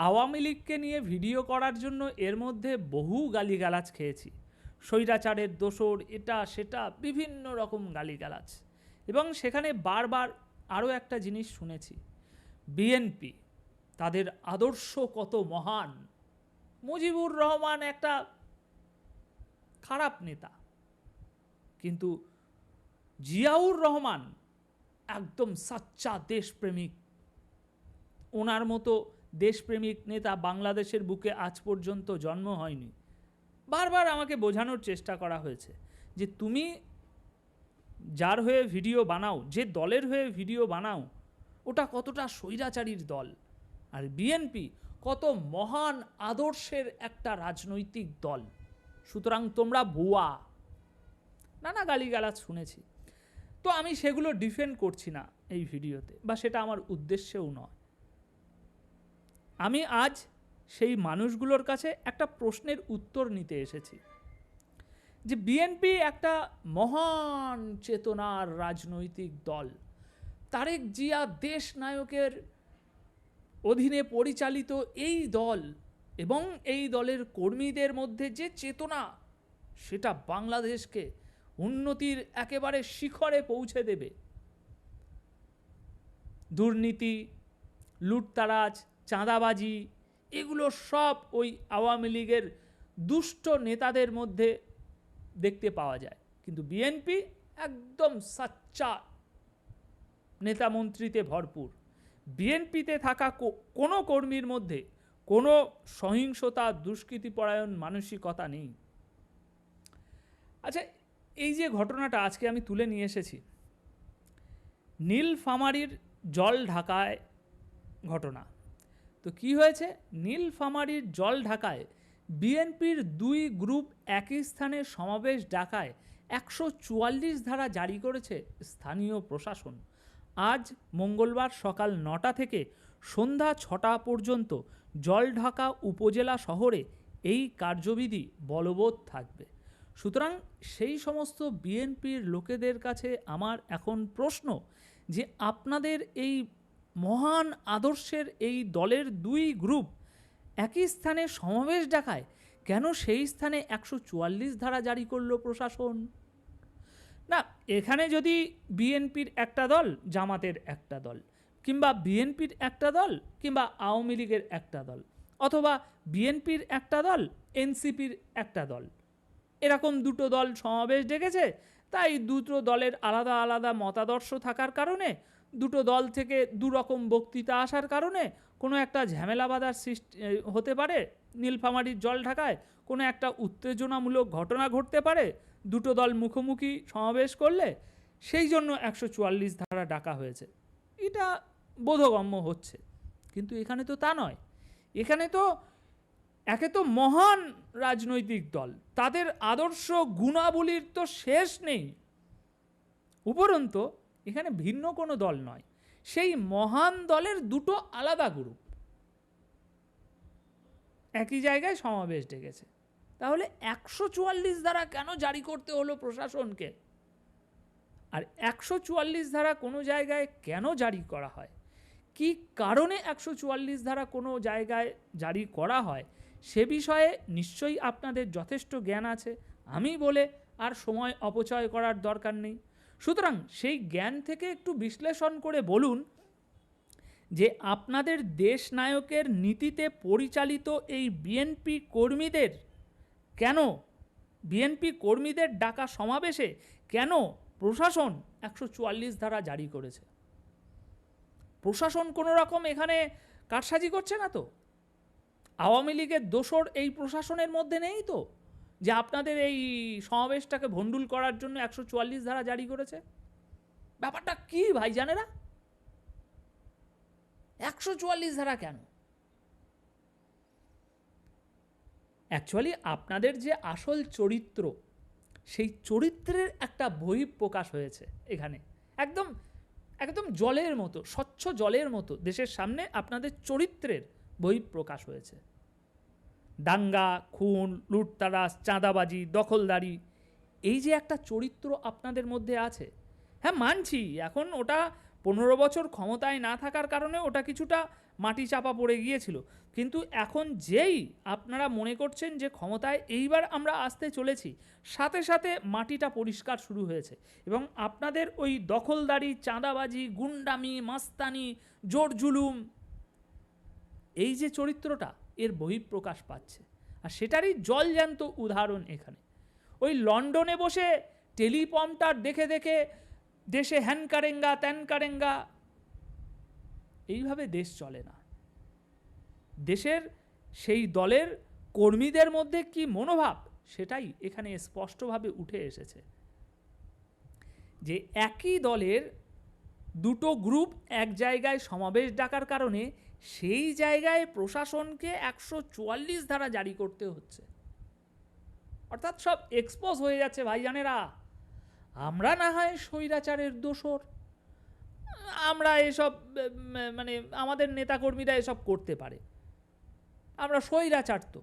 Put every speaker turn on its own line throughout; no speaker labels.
আওয়ামী লীগকে নিয়ে ভিডিও করার জন্য এর মধ্যে বহু গালিগালাজ খেয়েছি। স্বৈরাচারের দোসর এটা, সেটা, বিভিন্ন রকম গালিগালাজ। এবং সেখানে বারবার আরও একটা জিনিস শুনেছি। বিএনপি, তাদের আদর্শ কত মহান? মুজিবুর রহমান একটা খারাপ নেতা। কিন্তু জিয়াউর রহমান একদম সাচ্চা দেশপ্রেমিক। ওনার মতো দেশপ্রেমিক নেতা বাংলাদেশের বুকে আজ পর্যন্ত জন্ম হয়নি। বারবার আমাকে বোঝানোর চেষ্টা করা হয়েছে যে তুমি যার হয়ে ভিডিও বানাও, যে দলের হয়ে ভিডিও বানাও, ওটা কতটা স্বৈরাচারীর দল। আর বিএনপি কত মহান আদর্শের একটা রাজনৈতিক দল। সুতরাং তোমরা ভুয়া। নানা গালিগালাজ শুনেছি। তো আমি সেগুলো ডিফেন্ড করছি না এই ভিডিওতে, বা সেটা আমার উদ্দেশ্যেও নয়। আমি আজ সেই মানুষগুলোর কাছে একটা প্রশ্নের উত্তর নিতে এসেছি। যে বিএনপি একটা মহান চেতনার রাজনৈতিক দল, তারেক জিয়া দেশ নায়কের অধীনে পরিচালিত এই দল এবং এই দলের কর্মীদের মধ্যে যে চেতনা, সেটা বাংলাদেশকে উন্নতির একেবারে শিখরে পৌঁছে দেবে। দুর্নীতি, লুটতারাজ চাঁদাবাজি, এগুলো সব ওই আওয়ামী লীগের দুষ্ট নেতাদের মধ্যে দেখতে পাওয়া যায়। কিন্তু বিএনপি একদম সাচ্চা নেতা মন্ত্রীতে ভরপুর। বিএনপিতে থাকা কোনো কর্মীর মধ্যে কোনো সহিংসতা, দুষ্কৃতিপরায়ণ মানসিকতা নেই। আচ্ছা এই যে ঘটনাটা আজকে আমি তুলে নিয়ে এসেছি, নীলফামারীর জল ঢাকায় ঘটনা। তো কি হয়েছে? নীলফামারীর জল ঢাকায় বিএনপির দুই গ্রুপ একই স্থানে সমাবেশ ডাকায় একশো চুয়াল্লিশ ধারা জারি করেছে স্থানীয় প্রশাসন। আজ মঙ্গলবার সকাল নটা থেকে সন্ধ্যা ছটা পর্যন্ত জলঢাকা উপজেলা শহরে এই কার্যবিধি বলবৎ থাকবে। সুতরাং সেই সমস্ত বিএনপির লোকেদের কাছে আমার এখন প্রশ্ন যে আপনাদের এই মহান আদর্শের এই দলের দুই গ্রুপ একই স্থানে সমাবেশ ডাকায় কেন সেই স্থানে একশো চুয়াল্লিশ ধারা জারি করল প্রশাসন? না, এখানে যদি বিএনপির একটা দল, জামাতের একটা দল, কিংবা বিএনপির একটা দল, কিংবা আওয়ামী লীগের একটা দল, অথবা বিএনপির একটা দল, এনসিপির একটা দল, এরকম দুটো দল সমাবেশ ডেকেছে, তাই দুটো দলের আলাদা আলাদা মতাদর্শ থাকার কারণে দুটো দল থেকে দুরকম বক্তৃতা আসার কারণে কোনো একটা ঝামেলা বাঁধার সৃষ্টি হতে পারে, নীলফামারীর জল ঢাকায় কোনো একটা উত্তেজনামূলক ঘটনা ঘটতে পারে, দুটো দল মুখোমুখি সমাবেশ করলে সেই জন্য একশো চুয়াল্লিশ ধারা ডাকা হয়েছে। এটা বোধগম্য হচ্ছে, কিন্তু এখানে তো তা নয়। এখানে তো একে তো মহান রাজনৈতিক দল, তাদের আদর্শ গুণাবলীর তো শেষ নেই। উপরন্ত এখানে ভিন্ন কোনো দল নয়। সেই মহান দলের দুটো আলাদা গ্রুপ একই জায়গায় সমাবেশ ডেকেছে। তাহলে একশো চুয়াল্লিশ ধারা কেন জারি করতে হলো প্রশাসনকে? আর একশো চুয়াল্লিশ ধারা কোনো জায়গায় কেন জারি করা হয়? কি কারণে একশো চুয়াল্লিশ ধারা কোনো জায়গায় জারি করা হয়? সে বিষয়ে নিশ্চয়ই আপনাদের যথেষ্ট জ্ঞান আছে। আমি বলে আর সময় অপচয় করার দরকার নেই। সুতরাং সেই জ্ঞান থেকে একটু বিশ্লেষণ করে বলুন যে আপনাদের দেশ নায়কের নীতিতে পরিচালিত এই বিএনপি কর্মীদের কেন বিএনপি কর্মীদের ডাকা সমাবেশে কেন প্রশাসন একশো চুয়াল্লিশ ধারা জারি করেছে? প্রশাসন কোনো রকম এখানে কারসাজি করছে না তো? আওয়ামী লীগের দোসর এই প্রশাসনের মধ্যে নেই তো? যে আপনাদের এই সমাবেশটাকে ভণ্ডুল করার জন্য একশো চুয়াল্লিশ ধারা জারি করেছে? ব্যাপারটা কি ভাই জানেরা একশো চুয়াল্লিশ ধারা কেন? অ্যাকচুয়ালি আপনাদের যে আসল চরিত্র, সেই চরিত্রের একটা বহিঃপ্রকাশ হয়েছে এখানে। একদম একদম জলের মতো, স্বচ্ছ জলের মতো দেশের সামনে আপনাদের চরিত্রের বহিঃপ্রকাশ হয়েছে। দাঙ্গা, খুন, লুটতারাস, চাঁদাবাজি, দখলদারি, এই যে একটা চরিত্র আপনাদের মধ্যে আছে হ্যাঁ মানছি, এখন ওটা পনেরো বছর ক্ষমতায় না থাকার কারণে ওটা কিছুটা মাটি চাপা পড়ে গিয়েছিল, কিন্তু এখন যেই আপনারা মনে করছেন যে ক্ষমতায় এইবার আমরা আসতে চলেছি, সাথে সাথে মাটিটা পরিষ্কার শুরু হয়েছে এবং আপনাদের ওই দখলদারি, চাঁদাবাজি, গুন্ডামি, মাস্তানি, জোর জুলুম, এই যে চরিত্রটা এর বহিঃপ্রকাশ পাচ্ছে। আর সেটারই জলজ্যান্ত উদাহরণ এখানে। ওই লন্ডনে বসে টেলিপম্পটার দেখে দেখে দেশে হ্যান কারেঙ্গা, ত্যান কারেঙ্গা, এইভাবে দেশ চলে না। দেশের সেই দলের কর্মীদের মধ্যে কি মনোভাব? সেটাই এখানে স্পষ্টভাবে উঠে এসেছে। যে একই দলের দুটো গ্রুপ এক জায়গায় সমাবেশ ডাকার কারণে সেই জায়গায় প্রশাসনকে একশো চুয়াল্লিশ ধারা জারি করতে হচ্ছে। অর্থাৎ সব এক্সপোজ হয়ে যাচ্ছে ভাইজানেরা। আমরা না হয় স্বৈরাচারের দোসর আমরা এসব মানে আমাদের নেতাকর্মীরা এসব করতে পারে। আমরা স্বৈরাচার তো।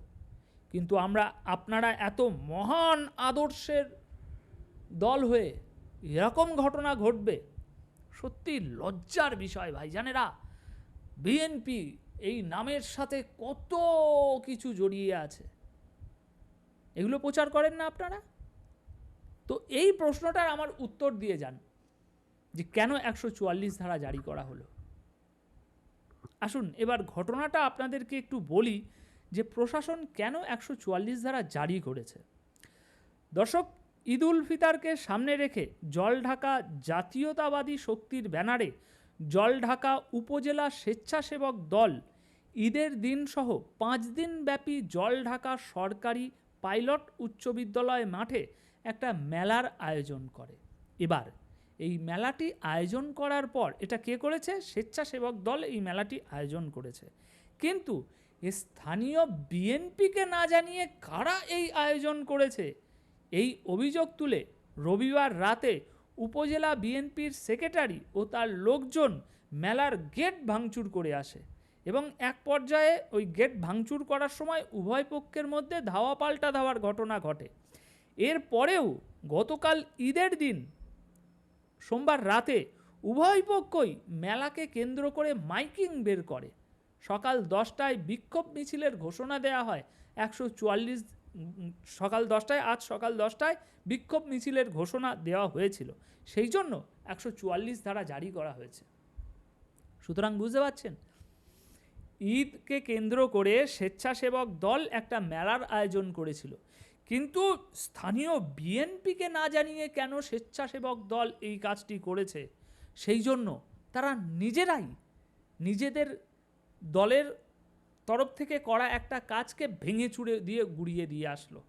কিন্তু আমরা আপনারা এত মহান আদর্শের দল হয়ে এরকম ঘটনা ঘটবে। সত্যি লজ্জার বিষয় ভাই ভাইজানেরা। বিএনপি এই নামের সাথে কত কিছু জড়িয়ে আছে। এগুলো প্রচার করেন না আপনারা? তো এই প্রশ্নটার আমার উত্তর দিয়ে যান, যে কেন একশো চুয়াল্লিশ ধারা জারি করা হলো? আসুন, এবার ঘটনাটা আপনাদেরকে একটু বলি, যে প্রশাসন কেন একশো চুয়াল্লিশ ধারা জারি করেছে? দর্শক ঈদ উল ফিতারকে সামনে রেখে জলঢাকা জাতীয়তাবাদী শক্তির ব্যানারে জলঢাকা উপজেলা স্বেচ্ছাসেবক দল, ঈদের দিনসহ পাঁচ দিন ব্যাপী জলঢাকা সরকারি পাইলট উচ্চ বিদ্যালয় মাঠে একটা মেলার আয়োজন করে। এবার, এই মেলাটি আয়োজন করার পর এটা কে করেছে? স্বেচ্ছাসেবক দল এই মেলাটি আয়োজন করেছে। কিন্তু স্থানীয় বিএনপিকে না জানিয়ে কারা এই আয়োজন করেছে? এই অভিযোগ তুলে রবিবার রাতে উপজেলা বিএনপির সেক্রেটারি ও তার লোকজন মেলার গেট ভাঙচুর করে আসে এবং এক পর্যায়ে ওই গেট ভাঙচুর করার সময় উভয় পক্ষের মধ্যে ধাওয়া পাল্টা ধাওয়ার ঘটনা ঘটে। এর পরেও গতকাল ঈদের দিন সোমবার রাতে উভয় পক্ষই মেলাকে কেন্দ্র করে মাইকিং বের করে। সকাল দশটায় বিক্ষোভ মিছিলের ঘোষণা দেওয়া হয়। একশো চুয়াল্লিশ সকাল দশটায়, আজ সকাল দশটায় বিক্ষোভ মিছিলের ঘোষণা দেওয়া হয়েছিল। সেই জন্য একশো চুয়াল্লিশ ধারা জারি করা হয়েছে। সুতরাং বুঝতে পারছেন? ঈদকে কেন্দ্র করে স্বেচ্ছাসেবক দল একটা মেলার আয়োজন করেছিল। কিন্তু স্থানীয় বিএনপিকে না জানিয়ে কেন স্বেচ্ছাসেবক দল এই কাজটি করেছে? সেই জন্য তারা নিজেরাই নিজেদের দলের তরফ থেকে করা একটা কাজকে ভেঙে চুড়ে দিয়ে গুড়িয়ে দিয়ে আসলো।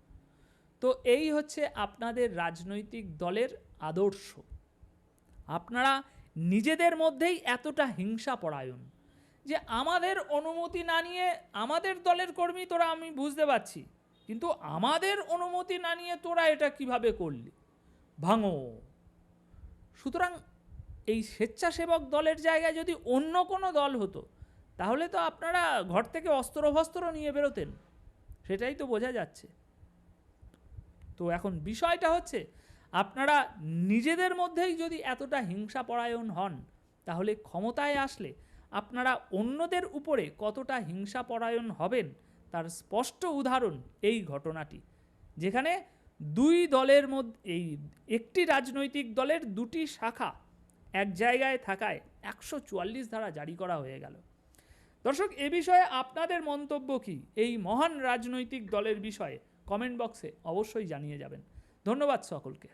তো এই হচ্ছে আপনাদের রাজনৈতিক দলের আদর্শ। আপনারা নিজেদের মধ্যেই এতটা হিংসা পরায়ণ যে আমাদের অনুমতি না নিয়ে আমাদের দলের কর্মী তোরা আমি বুঝতে পারছি, কিন্তু আমাদের অনুমতি না নিয়ে তোরা এটা কীভাবে করলি? ভাঙো। সুতরাং এই স্বেচ্ছাসেবক দলের জায়গায় যদি অন্য কোনো দল হতো তাহলে তো আপনারা ঘর থেকে অস্ত্র ভস্ত্র নিয়ে বেরোতেন। সেটাই তো বোঝা যাচ্ছে। তো এখন বিষয়টা হচ্ছে, আপনারা নিজেদের মধ্যেই যদি এতটা হিংসা পরায়ণ হন, তাহলে ক্ষমতায় আসলে আপনারা অন্যদের উপরে কতটা হিংসা পরায়ণ হবেন, তার স্পষ্ট উদাহরণ এই ঘটনাটি। যেখানে দুই দলের মধ্যে এই একটি রাজনৈতিক দলের দুটি শাখা এক জায়গায় থাকায় একশো চুয়াল্লিশ ধারা জারি করা হয়ে গেল। দর্শক, এ বিষয়ে আপনাদের মন্তব্য কি? এই মহান রাজনৈতিক দলের বিষয়ে কমেন্ট বক্সে অবশ্যই জানিয়ে যাবেন। ধন্যবাদ সকলকে।